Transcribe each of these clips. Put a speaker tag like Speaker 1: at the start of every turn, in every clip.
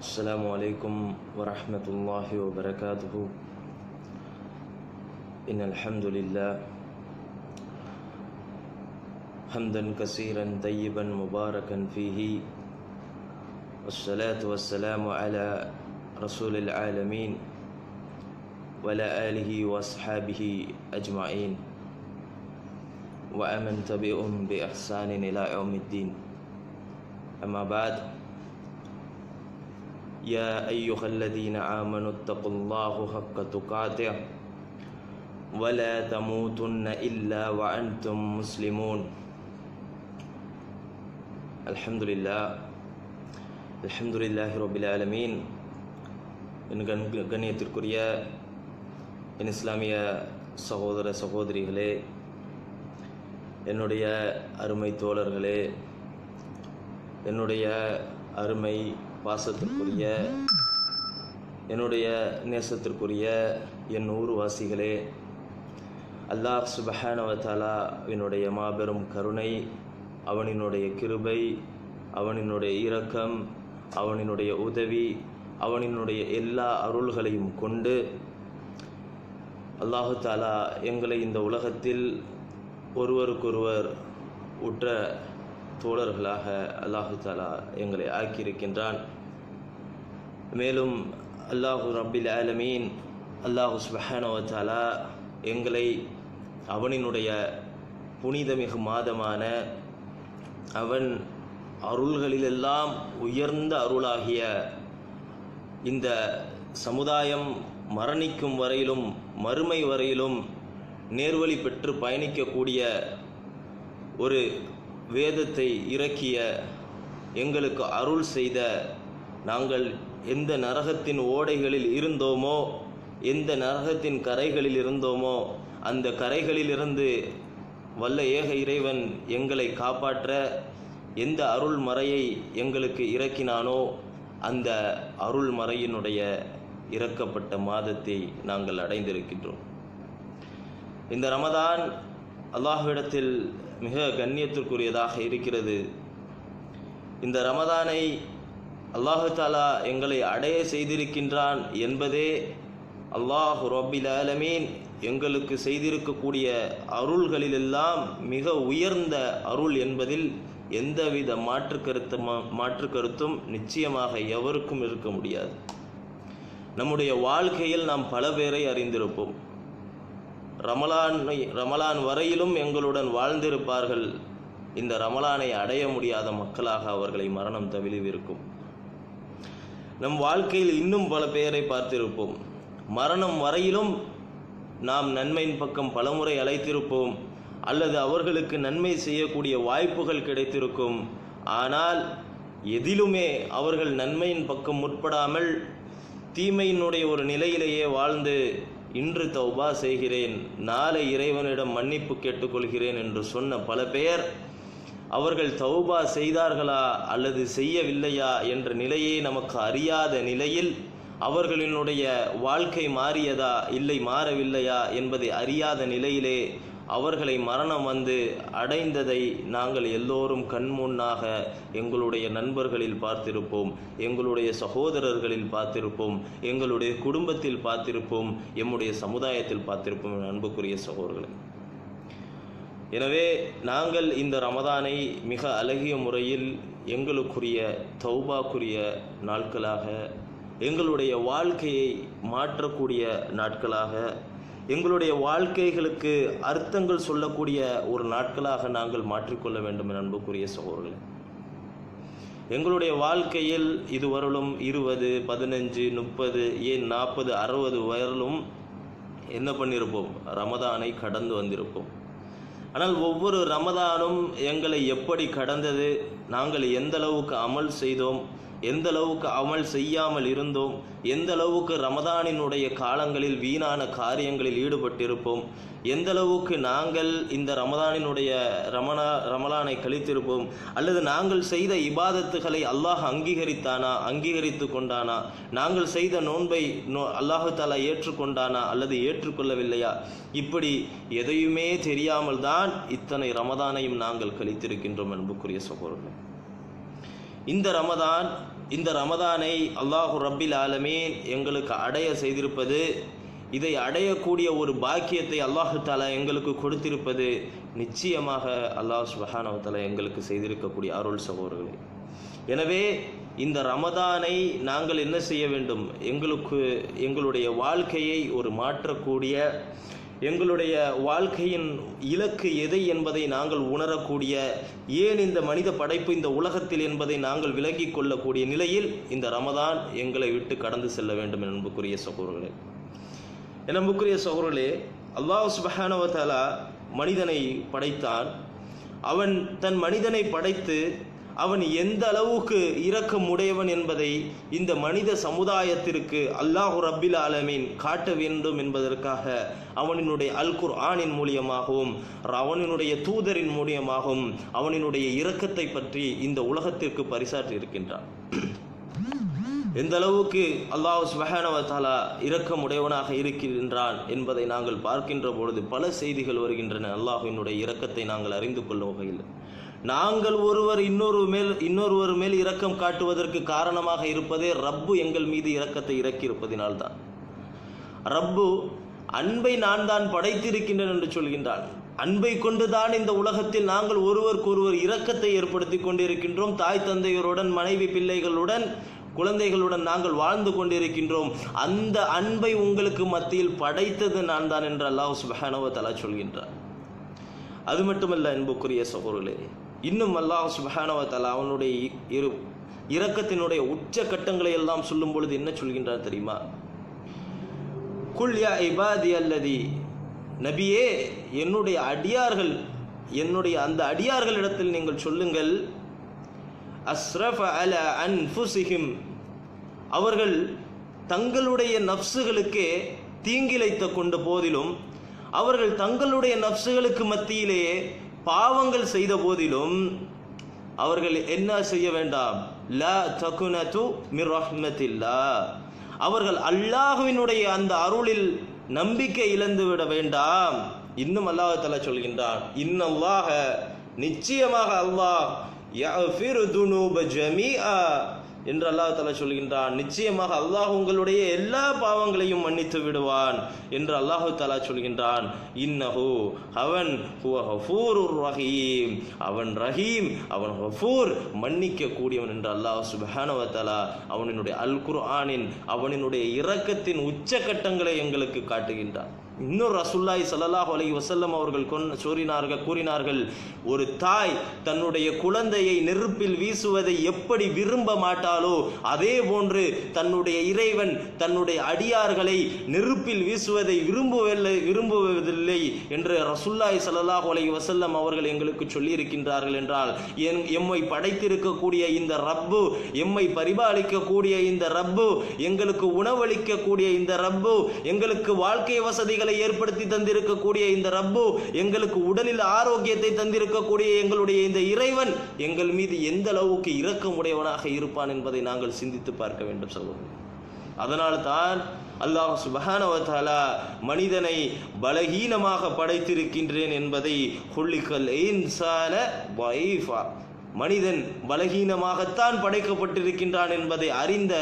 Speaker 1: السلام عليكم ورحمة الله وبركاته إن الحمد لله حمدا كثيرا طيبا مباركا فيه والصلاة والسلام على رسول العالمين وعلى آله وأصحابه أجمعين وأمن تبعهم بإحسان إلى يوم الدين أما بعد يا أيها الذين آمنوا اتقوا الله حق تقاته ولا تموتن إلا وأنتم مسلمون الحمد لله الحمد لله رب العالمين என் கண் கண்ணியத்திற்குரிய என் இஸ்லாமிய சகோதர சகோதரிகளே என்னுடைய அருமை தோழர்களே என்னுடைய அருமை பாசத்திற்குரிய என்னுடைய நேசத்திற்குரிய என் ஊர்வாசிகளே அல்லாஹ் சுபஹானவத்தாலாவினுடைய மாபெரும் கருணை அவனினுடைய கிருபை அவனினுடைய இரக்கம் அவனினுடைய உதவி அவனினுடைய எல்லா அருள்களையும் கொண்டு அல்லாஹு தாலா எங்களை இந்த உலகத்தில் ஒருவருக்கொருவர் உற்ற தோழர்களாக அல்லாஹு தாலா எங்களை ஆக்கியிருக்கின்றான். மேலும் அல்லாஹு ரபில் ஆலமீன் அல்லாஹு சுபஹானவத்தாலா எங்களை அவனினுடைய புனிதமிகு மாதமான அவன் அருள்களிலெல்லாம் உயர்ந்த அருளாகிய இந்த சமுதாயம் மரணிக்கும் வரையிலும் மறுமை வரையிலும் நேர்வழி பெற்று பயணிக்கக்கூடிய ஒரு வேதத்தை இறக்கிய எங்களுக்கு அருள் செய்த நாங்கள் எந்த நரகத்தின் ஓடைகளில் இருந்தோமோ எந்த நரகத்தின் கரைகளில் இருந்தோமோ அந்த கரைகளிலிருந்து வல்ல ஏக இறைவன் எங்களை காப்பாற்ற எந்த அருள் மறையை எங்களுக்கு இறக்கினானோ அந்த அருள் மறையினுடைய இறக்கப்பட்ட மாதத்தை நாங்கள் அடைந்திருக்கின்றோம். இந்த ரமதான் அல்லாஹ்விடத்தில் மிக கண்ணியத்திற்குரியதாக இருக்கிறது. இந்த ரமதானை அல்லாஹு தாலா எங்களை அடைய செய்திருக்கின்றான் என்பதே அல்லாஹ் ரபில் ஆலமீன் எங்களுக்கு செய்திருக்கக்கூடிய அருள்களிலெல்லாம் மிக உயர்ந்த அருள் என்பதில் எந்தவித மாற்று கருத்து மாற்று கருத்தும் நிச்சயமாக எவருக்கும் இருக்க முடியாது. நம்முடைய வாழ்க்கையில் நாம் பல பேரை அறிந்திருப்போம். ரமலான் ரமலான் வரையிலும் எங்களுடன் வாழ்ந்திருப்பார்கள். இந்த ரமலானை அடைய முடியாத மக்களாக அவர்களை மரணம் தவிழிவிருக்கும் நம் வாழ்க்கையில் இன்னும் பல பெயரை பார்த்திருப்போம். மரணம் வரையிலும் நாம் நன்மையின் பக்கம் பலமுறை அழைத்திருப்போம். அல்லது அவர்களுக்கு நன்மை செய்யக்கூடிய வாய்ப்புகள் கிடைத்திருக்கும். ஆனால் எதிலுமே அவர்கள் நன்மையின் பக்கம் முற்படாமல் தீமையினுடைய ஒரு நிலையிலேயே வாழ்ந்து இன்று தௌபா செய்கிறேன். நாளை இறைவனிடம் மன்னிப்பு கேட்டுக்கொள்கிறேன் என்று சொன்ன பல பெயர் அவர்கள் தௌபா செய்தார்களா அல்லது செய்யவில்லையா என்ற நிலையே நமக்கு அறியாத நிலையில் அவர்களினுடைய வாழ்க்கை மாறியதா இல்லை மாறவில்லையா என்பதை அறியாத நிலையிலே அவர்களை மரணம் வந்து அடைந்ததை நாங்கள் எல்லோரும் கண்முன்னாக எங்களுடைய நண்பர்களில் பார்த்திருப்போம் எங்களுடைய சகோதரர்களில் பார்த்திருப்போம் எங்களுடைய குடும்பத்தில் பார்த்திருப்போம் எம்முடைய சமுதாயத்தில் பார்த்திருப்போம் அன்புக்குரிய சகோதரர்களை. எனவே நாங்கள் இந்த ரமதானை மிக அழகிய முறையில் எங்களுக்குரிய தௌபாக்குரிய நாட்களாக எங்களுடைய வாழ்க்கையை மாற்றக்கூடிய நாட்களாக எங்களுடைய வாழ்க்கைகளுக்கு அர்த்தங்கள் சொல்லக்கூடிய ஒரு நாட்களாக நாங்கள் மாற்றிக்கொள்ள வேண்டும் என அன்புக்குரிய சகோதரர்களே. எங்களுடைய வாழ்க்கையில் இதுவரையிலும் இருபது பதினஞ்சு முப்பது ஏன் நாற்பது அறுபது வரலும் என்ன பண்ணியிருப்போம்? ரமதானை கடந்து வந்திருப்போம். ஆனால் ஒவ்வொரு ரமதானும் எங்களை எப்படி கடந்தது? நாங்கள் எந்த அளவுக்கு அமல் செய்தோம்? எந்த அளவுக்கு அமல் செய்யாமல் இருந்தோம் எந்த அளவுக்கு ரமதானினுடைய காலங்களில் வீணான காரியங்களில் ஈடுபட்டிருப்போம் எந்த அளவுக்கு நாங்கள் இந்த ரமதானினுடைய ரமணா ரமலானை கழித்திருப்போம் அல்லது நாங்கள் செய்த இபாதத்துகளை அல்லாஹ் அங்கீகரித்தானா அங்கீகரித்து கொண்டானா நாங்கள் செய்த நோன்பை நோ அல்லாஹு தாலா ஏற்றுக்கொண்டானா அல்லது ஏற்றுக்கொள்ளவில்லையா? இப்படி எதையுமே தெரியாமல் தான் இத்தனை ரமதானையும் நாங்கள் கழித்திருக்கின்றோம் அன்புக்குரிய சகோதரர்கள். இந்த ரமதான் இந்த ரமதானை அல்லாஹு ரப்பில் ஆலமீன் எங்களுக்கு அடைய செய்திருப்பது இதை அடையக்கூடிய ஒரு பாக்கியத்தை அல்லாஹு தாலா எங்களுக்கு கொடுத்திருப்பது நிச்சயமாக அல்லாஹ் சுபஹானஹு எங்களுக்கு செய்திருக்கக்கூடிய அருள் சகோதரர்களே. எனவே இந்த ரமதானை நாங்கள் என்ன செய்ய வேண்டும்? எங்களுக்கு எங்களுடைய வாழ்க்கையை ஒரு மாற்றக்கூடிய எங்களுடைய வாழ்க்கையின் இலக்கு எதை என்பதை நாங்கள் உணரக்கூடிய ஏன் இந்த மனித படைப்பு இந்த உலகத்தில் என்பதை நாங்கள் விளங்கிக் கொள்ளக்கூடிய நிலையில் இந்த ரமதான் எங்களை விட்டு கடந்து செல்ல வேண்டும் என்புக்குரிய சகோதரர்களே. என் அன்புக்குரிய சகோதரர்களே அல்லாஹ் சுபஹானவத்தாலா மனிதனை படைத்தான். அவன் தன் மனிதனை படைத்து அவன் எந்த அளவுக்கு இரக்கம் உடையவன் என்பதை இந்த மனித சமுதாயத்திற்கு அல்லாஹு ரப்பில் ஆலமீன் காட்ட வேண்டும் என்பதற்காக அவனினுடைய அல் குர்ஆனின் மூலியமாகவும் அவனினுடைய தூதரின் மூலியமாகவும் அவனினுடைய இரக்கத்தை பற்றி இந்த உலகத்திற்கு பரிசாற்றி இருக்கின்றான். எந்த அளவுக்கு அல்லாஹ் சுபஹானவ இரக்கம் உடையவனாக இருக்கின்றான் என்பதை நாங்கள் பார்க்கின்ற பொழுது பல செய்திகள் வருகின்றன. அல்லாஹினுடைய இரக்கத்தை நாங்கள் அறிந்து கொள்ளும் வகையில். நாங்கள் ஒருவர் இன்னொரு மேல் இன்னொருவர் மேல் இரக்கம் காட்டுவதற்கு காரணமாக இருப்பதே ரப்பு எங்கள் மீது இரக்கத்தை இறக்கி இருப்பதினால்தான் ரப்பு அன்பை நான் தான் படைத்திருக்கின்றேன் என்று சொல்கின்றான். அன்பை கொண்டுதான் இந்த உலகத்தில் நாங்கள் ஒருவருக்கொருவர் இரக்கத்தை ஏற்படுத்தி கொண்டிருக்கின்றோம். தாய் தந்தையருடன் மனைவி பிள்ளைகளுடன் குழந்தைகளுடன் நாங்கள் வாழ்ந்து கொண்டிருக்கின்றோம். அந்த அன்பை உங்களுக்கு மத்தியில் படைத்தது நான் தான் என்று அல்லாஹ் சுபஹானவ தலா சொல்கின்றார் அது மட்டுமல்ல அன்புக்குரிய சகோருளே இன்னும் அல்லாஹ் சுபஹானவ அவனுடைய இரு இரக்கத்தினுடைய உச்ச கட்டங்களை எல்லாம் சொல்லும் பொழுது என்ன சொல்கின்றார் தெரியுமா? குல் யா இபாதி அல்லதி நபியே என்னுடைய அடியார்கள் என்னுடைய அந்த அடியார்களிடத்தில் நீங்கள் சொல்லுங்கள் அஸ்ரஃப அல அன்ஃபுசிஹிம் அவர்கள் தங்களுடைய நப்சுகளுக்கே தீங்கிழைத்த கொண்ட போதிலும் அவர்கள் தங்களுடைய நப்சுகளுக்கு மத்தியிலேயே பாவங்கள் செய்த போதிலும் அவர்கள் என்ன செய்ய வேண்டாம்? ல தகுனது மிர் ரஹ்மத்தில்லா. அவர்கள் அல்லாஹுவினுடைய அந்த அருளில் நம்பிக்கை இழந்து விட வேண்டாம். இன்னும் அல்லாஹால சொல்கின்றான் இன்னல்லாக நிச்சயமாக அல்லாஹ் யஃபிரு ஜமீஆ. என்று அல்லாஹ் தலா சொல்கின்றான். நிச்சயமாக அல்லாஹ் உங்களுடைய எல்லா பாவங்களையும் மன்னித்து விடுவான் என்று அல்லாஹு தாலா சொல்கின்றான். இன்னஹு அவன் ரஹீம். அவன் ரஹீம் அவன் ஹஃபூர். மன்னிக்க கூடியவன் என்று அல்லாஹ் சுபஹானவத்தாலா அவனினுடைய அல் குர்ஆனின் அவனினுடைய இரக்கத்தின் உச்சக்கட்டங்களை எங்களுக்கு காட்டுகின்றான். இன்னொரு ரசுல்லாய் சல்லாஹ் அலி வசல்லம் அவர்கள் கொன் கூறினார்கள் கூறினார்கள் ஒரு தாய் தன்னுடைய குழந்தையை நெருப்பில் வீசுவதை எப்படி விரும்ப மாட்டாளோ அதே போன்று தன்னுடைய இறைவன் தன்னுடைய அடியார்களை நெருப்பில் வீசுவதை விரும்புவதில்லை விரும்புவதில்லை என்று ரசுல்லாய் சல்லாஹ் அலி வசல்லம் அவர்கள் எங்களுக்கு சொல்லியிருக்கின்றார்கள் என்றால் என் எம்மை படைத்திருக்கக்கூடிய இந்த ரப்பு எம்மை பரிபாலிக்கக்கூடிய இந்த ரப்பு எங்களுக்கு உணவளிக்கக்கூடிய இந்த ரப்பு எங்களுக்கு வாழ்க்கை வசதிகள் ஏற்படுத்தி தந்திருக்கக்கூடிய இந்த ரப்பு எங்களுக்கு உடலில் ஆரோக்கியத்தை தந்திருக்கக்கூடிய எங்களுடைய இந்த இறைவன் எங்கள் மீது எந்த அளவுக்கு இரக்கமுடையவனாக இருப்பான் என்பதை நாங்கள் சிந்தித்து பார்க்க வேண்டும் சகோதரர் அதனால் தான் அல்லாஹ் சுபஹானவத்தாலா மனிதனை பலகீனமாக படைத்திருக்கின்றேன் என்பதை ஹுல்லிக்கல் இன்சான வைஃபா மனிதன் பலகீனமாகத்தான் படைக்கப்பட்டிருக்கின்றான் என்பதை அறிந்த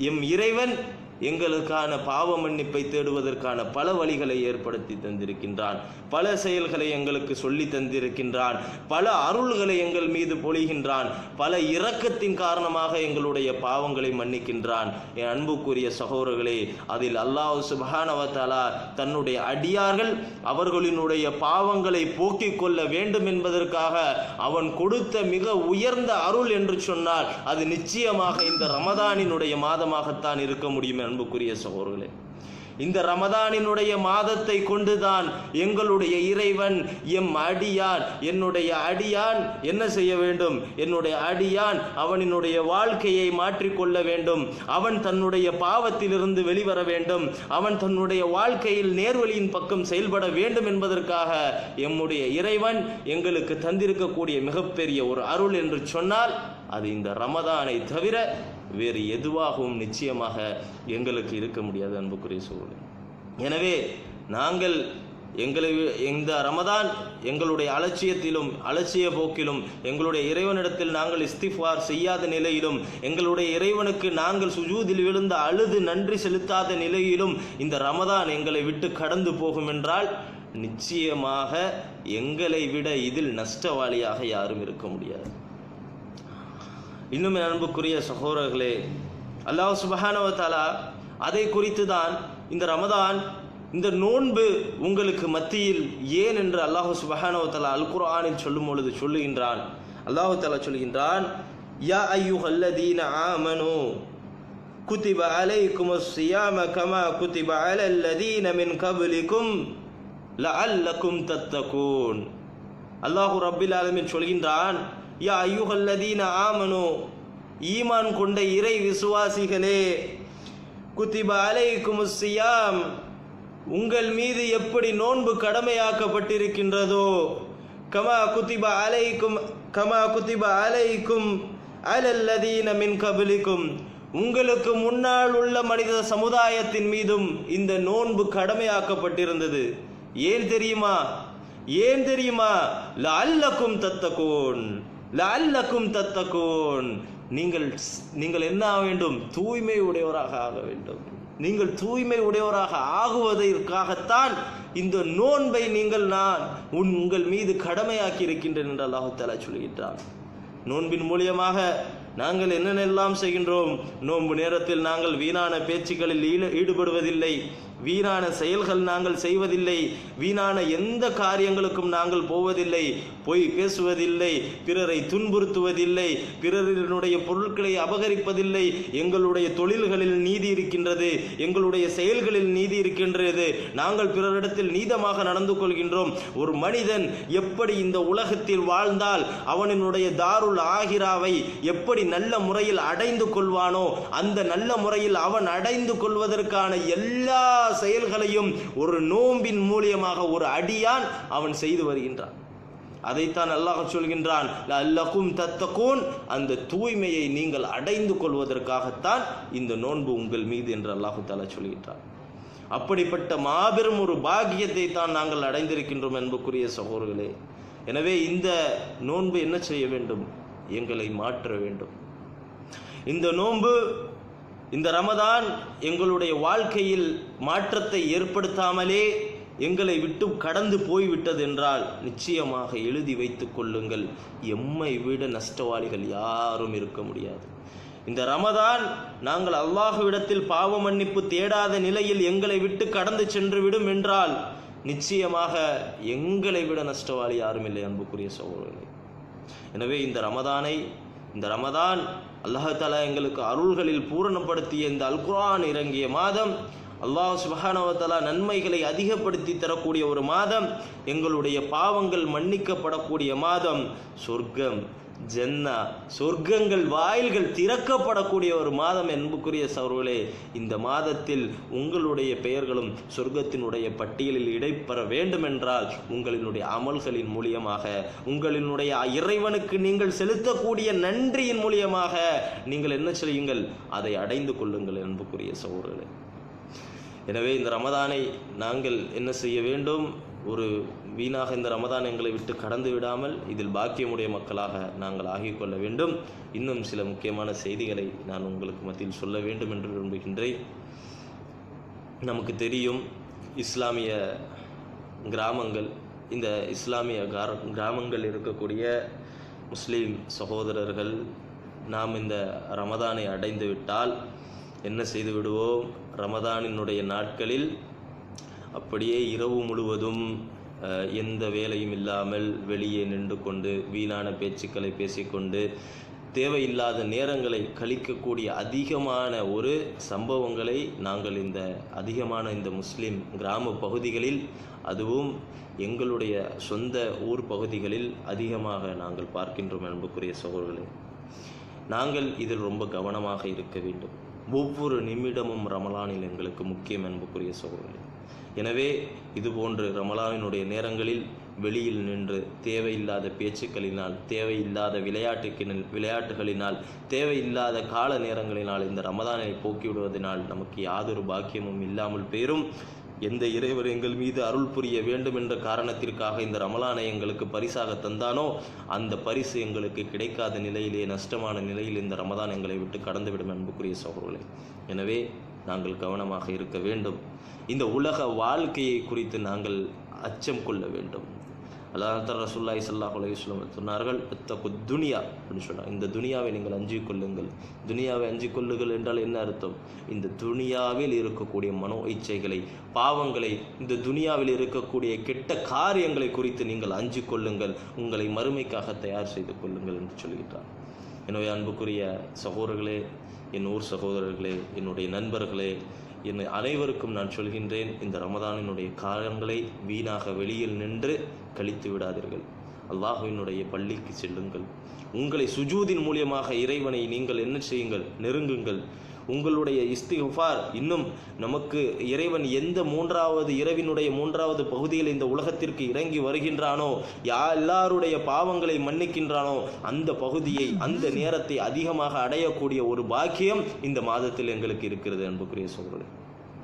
Speaker 1: எம் இறைவன் எங்களுக்கான பாவ மன்னிப்பை தேடுவதற்கான பல வழிகளை ஏற்படுத்தி தந்திருக்கின்றான். பல செயல்களை எங்களுக்கு சொல்லி தந்திருக்கின்றான். பல அருள்களை எங்கள் மீது பொழிகின்றான். பல இரக்கத்தின் காரணமாக எங்களுடைய பாவங்களை மன்னிக்கின்றான். என் அன்புக்குரிய சகோதரர்களே அதில் அல்லாஹ் சுபானவத்தாலா தன்னுடைய அடியார்கள் அவர்களினுடைய பாவங்களை போக்கிக் கொள்ள வேண்டும் என்பதற்காக அவன் கொடுத்த மிக உயர்ந்த அருள் என்று சொன்னால் அது நிச்சயமாக இந்த ரமதானினுடைய மாதமாகத்தான் இருக்க முடியும் அன்புக்குரிய சகோதரர்களே இந்த ரமதானினுடைய மாதத்தை கொண்டுதான் எங்களுடைய இறைவன் எம் அடியான் என்னுடைய அடியான் என்ன செய்ய வேண்டும்? என்னுடைய அடியான் அவனினுடைய வாழ்க்கையை மாற்றிக்கொள்ள வேண்டும். அவன் தன்னுடைய பாவத்திலிருந்து வெளிவர வேண்டும். அவன் தன்னுடைய வாழ்க்கையில் நேர்வழியின் பக்கம் செயல்பட வேண்டும் என்பதற்காக எம்முடைய இறைவன் எங்களுக்கு தந்திருக்கக்கூடிய மிகப்பெரிய ஒரு அருள் என்று சொன்னால் அது இந்த ரமதானை தவிர வேறு எதுவாகவும் நிச்சயமாக எங்களுக்கு இருக்க முடியாது அன்புக்குரிய சூழல் எனவே நாங்கள் எங்களை இந்த ரமதான் எங்களுடைய அலட்சியத்திலும் அலட்சிய போக்கிலும் எங்களுடைய இறைவனிடத்தில் நாங்கள் இஸ்திஃபார் செய்யாத நிலையிலும் எங்களுடைய இறைவனுக்கு நாங்கள் சுஜூதில் விழுந்த அழுது நன்றி செலுத்தாத நிலையிலும் இந்த ரமதான் எங்களை விட்டு கடந்து போகும் என்றால் நிச்சயமாக எங்களை விட இதில் நஷ்டவாளியாக யாரும் இருக்க முடியாது. இன்னும் அன்புக்குரிய சகோதரர்களே அல்லாஹ் சுபஹானவத்தாலா அதை குறித்து தான் இந்த ரமதான் இந்த நோன்பு உங்களுக்கு மத்தியில் ஏன் என்று அல்லாஹ் சுபஹானவத்தாலா அல் குரானில் சொல்லும் பொழுது சொல்லுகின்றான். அல்லாஹு தஆலா சொல்கின்றான் யா அய்யுஹல்லதீன ஆமனு குதிப அலைக்குமுஸ் ஸியாம கமா குதிப அலல்லதீன மின் கப்லிக்கும் லஅல்லக்கும் தத்தகூன். அல்லாஹு ரபில் ஆலமின் சொல்கின்றான் யா ஐயுகல்லதீன ஆமனு ஈமான் கொண்ட இறை விசுவாசிகளே குத்திப அலைக்குமுஸ் ஸியாம் உங்கள் மீது எப்படி நோன்பு கடமையாக்கப்பட்டிருக்கின்றதோ கமா குத்திப அலைக்கும் கமா குத்திப அலைக்கும் அலல்லதீன மின் கபிலிக்கும் உங்களுக்கு முன்னால் உள்ள மனித சமுதாயத்தின் மீதும் இந்த நோன்பு கடமையாக்கப்பட்டிருந்தது. ஏன் தெரியுமா? ஏன் தெரியுமா? லஅல்லக்கும் தத்தகோன். லல்லக்கும் தத்தகோன். நீங்கள் நீங்கள் என்ன ஆக வேண்டும்? தூய்மை உடையவராக ஆக வேண்டும். நீங்கள் தூய்மை உடையவராக ஆகுவதற்காகத்தான் இந்த நோன்பை நீங்கள் நான் உன் உங்கள் மீது கடமையாக்கி இருக்கின்றேன் என்று அல்லாஹாலா சொல்கின்றான் நோன்பின் மூலியமாக நாங்கள் என்னென்னெல்லாம் செய்கின்றோம்? நோன்பு நேரத்தில் நாங்கள் வீணான பேச்சுக்களில் ஈடு ஈடுபடுவதில்லை. வீணான செயல்கள் நாங்கள் செய்வதில்லை. வீணான எந்த காரியங்களுக்கும் நாங்கள் போவதில்லை. பொய் பேசுவதில்லை. பிறரை துன்புறுத்துவதில்லை. பிறரினுடைய பொருட்களை அபகரிப்பதில்லை. எங்களுடைய தொழில்களில் நீதி இருக்கின்றது. எங்களுடைய செயல்களில் நீதி இருக்கின்றது. நாங்கள் பிறரிடத்தில் நீதமாக நடந்து கொள்கின்றோம். ஒரு மனிதன் எப்படி இந்த உலகத்தில் வாழ்ந்தால் அவனினுடைய தாருள் ஆகிராவை எப்படி நல்ல முறையில் அடைந்து கொள்வானோ அந்த நல்ல முறையில் அவன் அடைந்து கொள்வதற்கான எல்லா செயல்களையும் ஒரு நோம்பின் மூலியமாக ஒரு அடியான் அவன் செய்து வருகின்றான். அதைத்தான் அல்லாஹ் சொல்கின்றான் அல்லக்கும் தத்தகூன். அந்த தூய்மையை நீங்கள் அடைந்து கொள்வதற்காகத்தான் இந்த நோன்பு உங்கள் மீது என்று அல்லாஹு தாலா சொல்கின்றான். அப்படிப்பட்ட மாபெரும் ஒரு பாக்கியத்தை தான் நாங்கள் அடைந்திருக்கின்றோம் என்பக்குரிய சகோதர்களே எனவே இந்த நோன்பு என்ன செய்ய வேண்டும்? எங்களை மாற்ற வேண்டும். இந்த நோன்பு இந்த ரமதான் எங்களுடைய வாழ்க்கையில் மாற்றத்தை ஏற்படுத்தாமலே எங்களை விட்டு கடந்து போய்விட்டது என்றால் நிச்சயமாக எழுதி வைத்து கொள்ளுங்கள். எம்மை விட நஷ்டவாளிகள் யாரும் இருக்க முடியாது. இந்த ரமதான் நாங்கள் அல்லாஹுவிடத்தில் பாவ மன்னிப்பு தேடாத நிலையில் எங்களை விட்டு கடந்து சென்று விடும் என்றால் நிச்சயமாக எங்களை விட நஷ்டவாளி யாரும் இல்லை அன்புக்குரிய சகோதரர்களே. எனவே இந்த ரமதானை இந்த ரமதான் அல்லாஹாலா எங்களுக்கு அருள்களில் பூரணப்படுத்திய இந்த அல்குரான் இறங்கிய மாதம் அல்லாஹ் சுபஹானவத்தலா நன்மைகளை அதிகப்படுத்தி தரக்கூடிய ஒரு மாதம் எங்களுடைய பாவங்கள் மன்னிக்கப்படக்கூடிய மாதம் சொர்க்கம். ஜென்னா சொர்க்கங்கள் வாயில்கள் திறக்கப்படக்கூடிய ஒரு மாதம் என்புக்குரிய சவர்களே இந்த மாதத்தில் உங்களுடைய பெயர்களும் சொர்க்கத்தினுடைய பட்டியலில் இடைப்பெற வேண்டுமென்றால் உங்களினுடைய அமல்களின் மூலியமாக உங்களினுடைய இறைவனுக்கு நீங்கள் செலுத்தக்கூடிய நன்றியின் மூலியமாக நீங்கள் என்ன செய்யுங்கள்? அதை அடைந்து கொள்ளுங்கள் என்புக்குரிய சவர்களே எனவே இந்த ரமதானை நாங்கள் என்ன செய்ய வேண்டும்? ஒரு வீணாக இந்த ரமதான் எங்களை விட்டு கடந்து விடாமல் இதில் பாக்கியமுடைய மக்களாக நாங்கள் ஆகிக்கொள்ள வேண்டும். இன்னும் சில முக்கியமான செய்திகளை நான் உங்களுக்கு மத்தியில் சொல்ல வேண்டும் என்று விரும்புகின்றேன். நமக்கு தெரியும் இஸ்லாமிய கிராமங்கள் இந்த இஸ்லாமிய கிராமங்கள் இருக்கக்கூடிய முஸ்லீம் சகோதரர்கள் நாம் இந்த ரமதானை அடைந்து விட்டால் என்ன செய்து விடுவோம்? ரமதானினுடைய நாட்களில் அப்படியே இரவு முழுவதும் எந்த வேலையும் இல்லாமல் வெளியே நின்று கொண்டு வீணான பேச்சுக்களை பேசிக்கொண்டு தேவையில்லாத நேரங்களை கழிக்கக்கூடிய அதிகமான ஒரு சம்பவங்களை நாங்கள் இந்த அதிகமான இந்த முஸ்லீம் கிராம பகுதிகளில் அதுவும் எங்களுடைய சொந்த ஊர் பகுதிகளில் அதிகமாக நாங்கள் பார்க்கின்றோம் அன்புக்குரிய சகோதரர்களே. நாங்கள் இதில் ரொம்ப கவனமாக இருக்க வேண்டும். ஒவ்வொரு நிமிடமும் ரமலானில் எங்களுக்கு முக்கியம் அன்புக்குரிய சகோதரர்களே. எனவே இதுபோன்று ரமலானினுடைய நேரங்களில் வெளியில் நின்று தேவையில்லாத பேச்சுக்களினால் தேவையில்லாத விளையாட்டுக்கின விளையாட்டுகளினால் தேவையில்லாத கால நேரங்களினால் இந்த ரமதானை போக்கிவிடுவதனால் நமக்கு யாதொரு பாக்கியமும் இல்லாமல் பெயரும். எந்த இறைவர் எங்கள் மீது அருள் புரிய வேண்டும் என்ற காரணத்திற்காக இந்த ரமலானை எங்களுக்கு பரிசாக தந்தானோ அந்த பரிசு எங்களுக்கு கிடைக்காத நிலையிலே நஷ்டமான நிலையில் இந்த ரமதான் எங்களை விட்டு கடந்துவிடும் அன்புக்குரிய சகோதரர்களே. எனவே நாங்கள் கவனமாக இருக்க வேண்டும். இந்த உலக வாழ்க்கையை குறித்து நாங்கள் அச்சம் கொள்ள வேண்டும். அல்லாஹர் ரசூல்லாய் சல்லாஹ் அலையுஸ்லம் சொன்னார்கள் இத்தகு துனியா அப்படின்னு சொன்னார் இந்த துனியாவை நீங்கள் அஞ்சு கொள்ளுங்கள். துனியாவை அஞ்சு கொள்ளுங்கள் என்றால் என்ன அர்த்தம்? இந்த துனியாவில் இருக்கக்கூடிய மனோ இச்சைகளை பாவங்களை இந்த துனியாவில் இருக்கக்கூடிய கெட்ட காரியங்களை குறித்து நீங்கள் அஞ்சு கொள்ளுங்கள். உங்களை மறுமைக்காக தயார் செய்து கொள்ளுங்கள் என்று சொல்கிறார் எனவே அன்புக்குரிய சகோதரர்களே என் ஊர் சகோதரர்களே என்னுடைய நண்பர்களே என்னை அனைவருக்கும் நான் சொல்கின்றேன் இந்த ரமதானினுடைய காலங்களை வீணாக வெளியில் நின்று கழித்து விடாதீர்கள். அல்லாஹுவினுடைய பள்ளிக்கு செல்லுங்கள். உங்களை சுஜூதின் மூலியமாக இறைவனை நீங்கள் என்ன செய்யுங்கள்? நெருங்குங்கள். உங்களுடைய இஸ்திஃபார் இன்னும் நமக்கு இறைவன் எந்த மூன்றாவது இரவினுடைய மூன்றாவது பகுதியில் இந்த உலகத்திற்கு இறங்கி வருகின்றானோ யா எல்லாருடைய பாவங்களை மன்னிக்கின்றானோ அந்த பகுதியை அந்த நேரத்தை அதிகமாக அடையக்கூடிய ஒரு பாக்கியம் இந்த மாதத்தில் எங்களுக்கு இருக்கிறது அன்புக்குரிய சோழர்களே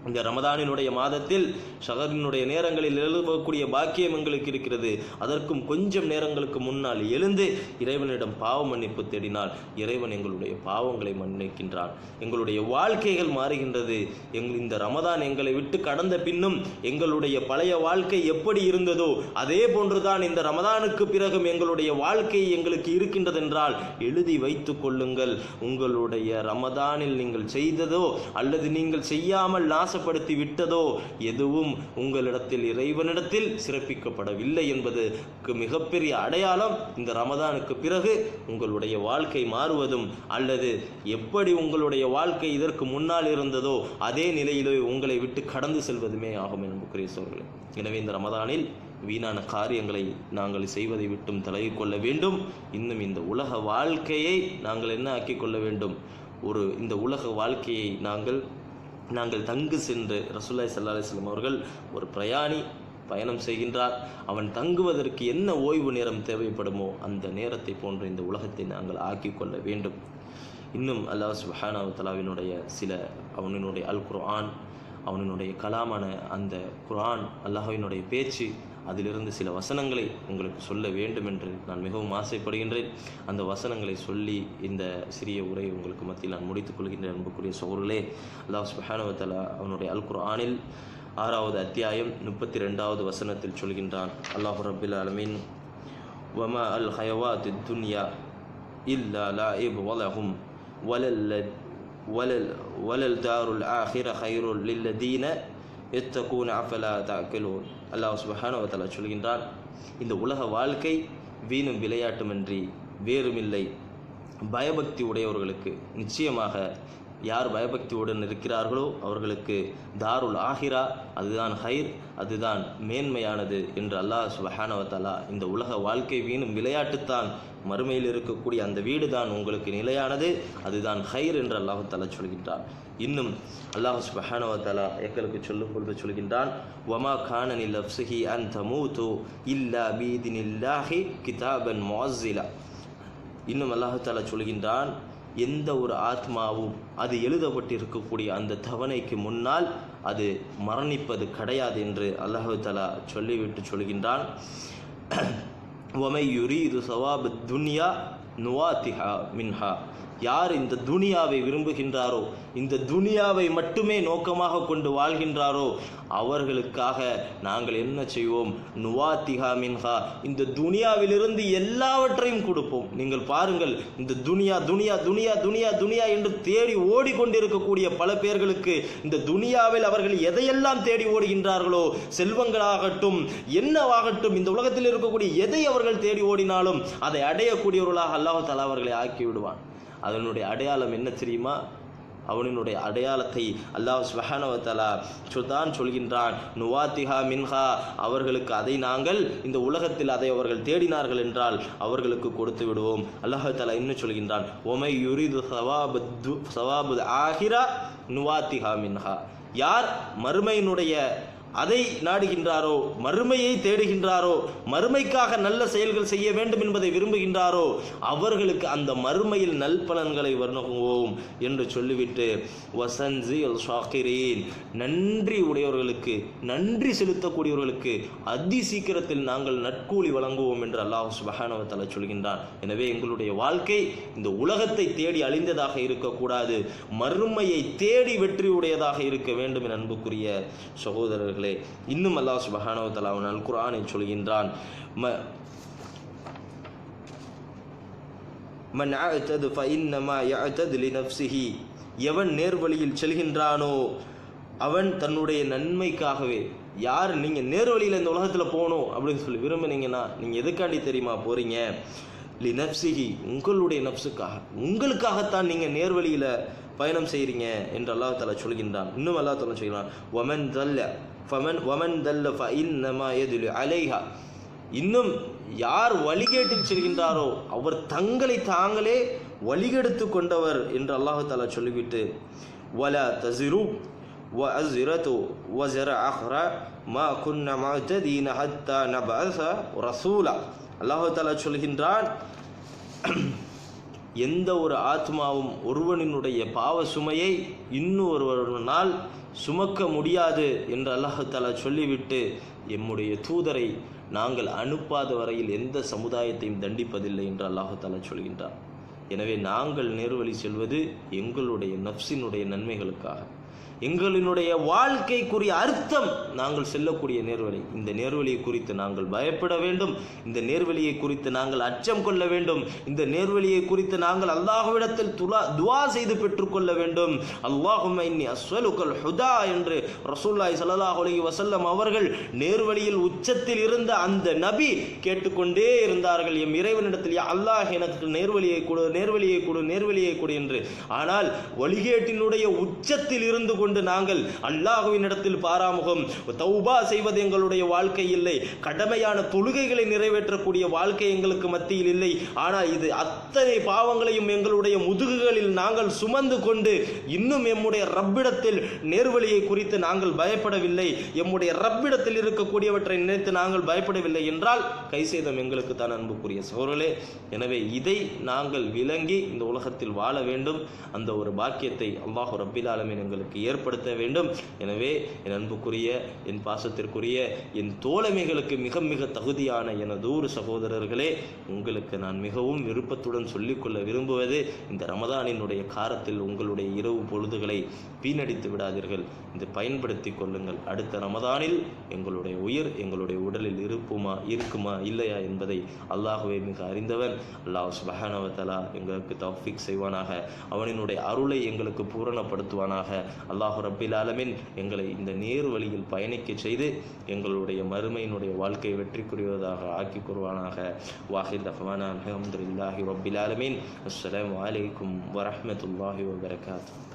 Speaker 1: இந்த ரமதானினுடைய மாதத்தில் ஷகரினுடைய நேரங்களில் எழுதக்கூடிய பாக்கியம் எங்களுக்கு இருக்கிறது. அதற்கும் கொஞ்சம் நேரங்களுக்கு முன்னால் எழுந்து இறைவனிடம் பாவ மன்னிப்பு தேடினால் இறைவன் எங்களுடைய பாவங்களை மன்னிக்கின்றான். எங்களுடைய வாழ்க்கைகள் மாறுகின்றது. எங் இந்த ரமதான் எங்களை விட்டு கடந்த பின்னும் எங்களுடைய பழைய வாழ்க்கை எப்படி இருந்ததோ அதே போன்றுதான் இந்த ரமதானுக்கு பிறகும் எங்களுடைய வாழ்க்கை எங்களுக்கு இருக்கின்றதென்றால் எழுதி வைத்து கொள்ளுங்கள். உங்களுடைய ரமதானில் நீங்கள் செய்ததோ அல்லது நீங்கள் செய்யாமல் நாசப்படுத்தி விட்டதோ எதுவும் உங்களிடத்தில் இறைவனிடத்தில் சிறப்பிக்கப்படவில்லை என்பதுக்கு மிகப்பெரிய அடையாளம். இந்த ரமதானுக்கு பிறகு உங்களுடைய வாழ்க்கை மாறுவதும் அல்லது எப்படி உங்களுடைய வாழ்க்கை இதற்கு முன்னால் இருந்ததோ அதே நிலையிலே உங்களை விட்டு கடந்து செல்வதுமே ஆகும் என்புக்குரிய சோர்களே எனவே இந்த ரமதானில் வீணான காரியங்களை நாங்கள் செய்வதை விட்டும் தலை கொள்ள வேண்டும். இன்னும் இந்த உலக வாழ்க்கையை நாங்கள் என்ன ஆக்கிக் கொள்ள வேண்டும்? ஒரு இந்த உலக வாழ்க்கையை நாங்கள் நாங்கள் தங்கு சென்று ரசூல்லாய் சல்லா அலிஸ்லம் அவர்கள் ஒரு பிரயாணி பயணம் செய்கின்றார். அவன் தங்குவதற்கு என்ன ஓய்வு நேரம் தேவைப்படுமோ அந்த நேரத்தை போன்று இந்த உலகத்தை நாங்கள் ஆக்கிக்கொள்ள வேண்டும். இன்னும் அல்லாஹ் சுஹானா தலாவினுடைய சில அவனினுடைய அல் குர்ஆன் அவனினுடைய கலாமான அந்த குரான் அல்லாஹ்வினுடைய பேச்சு அதிலிருந்து சில வசனங்களை உங்களுக்கு சொல்ல வேண்டும் என்று நான் மிகவும் ஆசைப்படுகின்றேன். அந்த வசனங்களை சொல்லி இந்த சிறிய உரை உங்களுக்கு மத்தியில் நான் முடித்துக் கொள்கின்றேன். அன்புக்குரிய சோர்களே அல்லாஹ் சுபஹானுவத்தலா அவனுடைய அல் குர்ஆனில் ஆறாவது அத்தியாயம் முப்பத்தி ரெண்டாவது வசனத்தில் சொல்கின்றான். அல்லாஹு ரபில் அலமின் வம அல் ஹயவாத் துன்யா இல்லா லாஇப் வலஹும் வலல் வலல் வலல் தாருல் ஆஹிர ஹைருல் லில்லதீன எத்தக்கூன் அஃபலா தாக்கிலோன். அல்லாஹ் சுபஹானு சொல்கின்றார் சொல்கின்றான் இந்த உலக வாழ்க்கை வீணும் விளையாட்டுமின்றி வேறுமில்லை. பயபக்தி உடையவர்களுக்கு நிச்சயமாக யார் பயபக்தியுடன் இருக்கிறார்களோ அவர்களுக்கு தாருல் ஆஹிரா அதுதான் ஹைர் அதுதான் மேன்மையானது என்று அல்லாஹ் சுபஹானவத்தாலா இந்த உலக வாழ்க்கை வீணும் விளையாட்டுத்தான் மறுமையில் இருக்கக்கூடிய அந்த வீடு தான் உங்களுக்கு நிலையானது அதுதான் ஹைர் என்று அல்லாஹத்தாலா சொல்கின்றார். இன்னும் அல்லாஹ் சுபஹானவத்தாலா எங்களுக்கு சொல்லும் பொழுது சொல்கின்றான் வமா கானனி லப்சுஹி அன் தமூது இல்லா பீதினில்லாஹி கிதாபன் மாசிலா இன்னும் அல்லாஹாலா சொல்கின்றான் எந்த ஒரு ஆத்மாவும் அது எழுதப்பட்டிருக்கக்கூடிய அந்த தவணைக்கு முன்னால் அது மரணிப்பது கிடையாது என்று அல்லாஹு தலா சொல்லிவிட்டு சொல்கின்றான். ஒமை யுரீது சவாபு துன்யா நுவாத்திஹா மின்ஹா. யார் இந்த துனியாவை விரும்புகின்றாரோ இந்த துனியாவை மட்டுமே நோக்கமாக கொண்டு வாழ்கின்றாரோ அவர்களுக்காக நாங்கள் என்ன செய்வோம்? நுவாத்திஹா மின்ஹா. இந்த துனியாவிலிருந்து எல்லாவற்றையும் கொடுப்போம். நீங்கள் பாருங்கள் இந்த துனியா துனியா துனியா துனியா துனியா என்று தேடி ஓடிக்கொண்டிருக்கக்கூடிய பல பேர்களுக்கு இந்த துனியாவில் அவர்கள் எதையெல்லாம் தேடி ஓடுகின்றார்களோ செல்வங்களாகட்டும் என்னவாகட்டும் இந்த உலகத்தில் இருக்கக்கூடிய எதை அவர்கள் தேடி ஓடினாலும் அதை அடையக்கூடியவர்களாக அல்லாஹு தலா அவர்களை ஆக்கி விடுவான். அதனுடைய அடையாளம் என்ன தெரியுமா? அவனினுடைய அடையாளத்தை அல்லாஹ் ஸ்வஹானவத்தலா சுதான் சொல்கின்றான். நுவாத்திஹா மின்ஹா. அவர்களுக்கு அதை நாங்கள் இந்த உலகத்தில் அதை அவர்கள் தேடினார்கள் என்றால் அவர்களுக்கு கொடுத்து விடுவோம். அல்லாஹ் தலா இன்னும் சொல்கின்றான். ஒமை யுரிது சவாபு சவாபு ஆஹிரா நுவாத்திஹா மின்ஹா. யார்? மறுமையினுடைய அதை நாடுகின்றாரோ? மறுமையை தேடுகின்றாரோ? மறுமைக்காக நல்ல செயல்கள் செய்ய வேண்டும் என்பதை விரும்புகின்றாரோ? அவர்களுக்கு அந்த மறுமையில் நல்பலன்களை வர்ணகுவோம் என்று சொல்லிவிட்டு வசன்சி அல் ஷாக்கிரீன். நன்றி உடையவர்களுக்கு நன்றி செலுத்தக்கூடியவர்களுக்கு அதி சீக்கிரத்தில் நாங்கள் நட்கூலி வழங்குவோம் என்று அல்லாஹ் சுபஹானவத்தல சொல்கின்றான். எனவே எங்களுடைய வாழ்க்கை இந்த உலகத்தை தேடி அழிந்ததாக இருக்கக்கூடாது. மறுமையை தேடி வெற்றி உடையதாக இருக்க வேண்டும் என அன்புக்குரிய சகோதரர்கள். இன்னும் அல்லாஹ் சுபஹானவத்தல அவன் அல் சொல்கின்றான் ம மன் அஅதது ஃபஇன்னமா லி லினஃப்ஸிஹி எவன் நேர்வழியில் செல்கின்றானோ அவன் தன்னுடைய நன்மைக்காகவே யார் நீங்கள் நேர்வழியில் இந்த உலகத்தில் போகணும் அப்படின்னு சொல்லி விரும்புனீங்கன்னா நீங்கள் எதுக்காண்டி தெரியுமா போகிறீங்க லி நப்சிஹி உங்களுடைய நப்சுக்காக உங்களுக்காகத்தான் நீங்கள் நேர்வழியில் பயணம் செய்கிறீங்க என்று அல்லாஹ் தலா சொல்கின்றான். இன்னும் அல்லாஹ் தஆலா சொல்கிறான் ஒமன் தல்ல ஃபமன் ஒமன் தல்ல ஃப இன்னமா எதுலு அலைஹா. இன்னும் யார் வழிகேட்டில் செல்கின்றாரோ அவர் தங்களை தாங்களே வழிகெடுத்து கொண்டவர் என்று அல்லாஹு தாலா சொல்லிவிட்டு வல தசிரு வ அசிரத்து வசர அஹ்ர மா குன்ன மஅ்ததீன ஹத்தா நபஅஸ ரசூலா. அல்லாஹு தாலா சொல்கின்றான் எந்த ஒரு ஆத்மாவும் ஒருவனினுடைய பாவ சுமையை இன்னொருவனால் சுமக்க முடியாது என்று அல்லாஹு தாலா சொல்லிவிட்டு எம்முடைய தூதரை நாங்கள் அனுப்பாத வரையில் எந்த சமுதாயத்தையும் தண்டிப்பதில்லை என்று அல்லாஹு தாலா சொல்கின்றார். எனவே நாங்கள் நேர்வழி செல்வது எங்களுடைய நப்சினுடைய நன்மைகளுக்காக. எங்களினுடைய வாழ்க்கைக்குரிய அர்த்தம் நாங்கள் செல்லக்கூடிய நேர்வழி. இந்த நேர்வழியை குறித்து நாங்கள் பயப்பட வேண்டும். இந்த நேர்வழியை குறித்து நாங்கள் அச்சம் கொள்ள வேண்டும். இந்த நேர்வழியை குறித்து நாங்கள் அல்லாஹுவிடத்தில் துலா துவா செய்து பெற்றுக்கொள்ள வேண்டும். அல்லாஹும் அஸ்வலுக்கல் ஹுதா என்று ரசூல்லாய் ஸல்லல்லாஹு வசல்லம் அவர்கள் நேர்வழியில் உச்சத்தில் இருந்த அந்த நபி கேட்டுக்கொண்டே இருந்தார்கள். எம் இறைவனிடத்தில் அல்லாஹ் எனக்கு நேர்வழியை கொடு நேர்வழியை கொடு நேர்வழியை கொடு என்று. ஆனால் வழிகேட்டினுடைய உச்சத்தில் இருந்து கொண்டு நாங்கள் அல்லாஹுவின் இடத்தில் பாராமுகம். தௌபா செய்வது எங்களுடைய வாழ்க்கை இல்லை. கடமையான தொழுகைகளை நிறைவேற்றக்கூடிய வாழ்க்கை எங்களுக்கு மத்தியில் இல்லை. ஆனால் இது அத்தனை பாவங்களையும் எங்களுடைய முதுகுகளில் நாங்கள் சுமந்து கொண்டு இன்னும் எம்முடைய ரப்பிடத்தில் நேர்வழியை குறித்து நாங்கள் பயப்படவில்லை. எம்முடைய ரப்பிடத்தில் இருக்கக்கூடியவற்றை நினைத்து நாங்கள் பயப்படவில்லை என்றால் கை செய்தம் எங்களுக்கு தான் அன்புக்குரிய சோழலே எனவே இதை நாங்கள் விளங்கி இந்த உலகத்தில் வாழ வேண்டும். அந்த ஒரு பாக்கியத்தை அல்லாஹு ரப்பில் எங்களுக்கு எங்களுக்கு ஏற்படுத்த வேண்டும். எனவே என் அன்புக்குரிய என் பாசத்திற்குரிய என் தோழமைகளுக்கு மிக மிக தகுதியான எனதூர் சகோதரர்களே உங்களுக்கு நான் மிகவும் விருப்பத்துடன் சொல்லிக்கொள்ள விரும்புவது இந்த ரமதானினுடைய காரத்தில் உங்களுடைய இரவு பொழுதுகளை வீணடித்து விடாதீர்கள். இதை பயன்படுத்தி கொள்ளுங்கள். அடுத்த ரமதானில் எங்களுடைய உயிர் எங்களுடைய உடலில் இருப்புமா இருக்குமா இல்லையா என்பதை அல்லாஹுவே மிக அறிந்தவன். அல்லாஹ் சுபஹானவத்தலா எங்களுக்கு தௌஃபிக் செய்வானாக. அவனினுடைய அருளை எங்களுக்கு பூரணப்படுத்துவானாக. அல்லாஹ் ரப்பில் ஆலமின் எங்களை இந்த நேர் வழியில் பயணிக்க செய்து எங்களுடைய மறுமையினுடைய வாழ்க்கை வெற்றிக்குரியவதாக ஆக்கி கூறுவானாக வாஹித் தஹ்வானா அல்ஹம்துலில்லாஹி ரப்பில் ஆலமின். அஸ்லாம் வலைக்கும் வரமத்துல்லாஹி வபரகாத்துஹு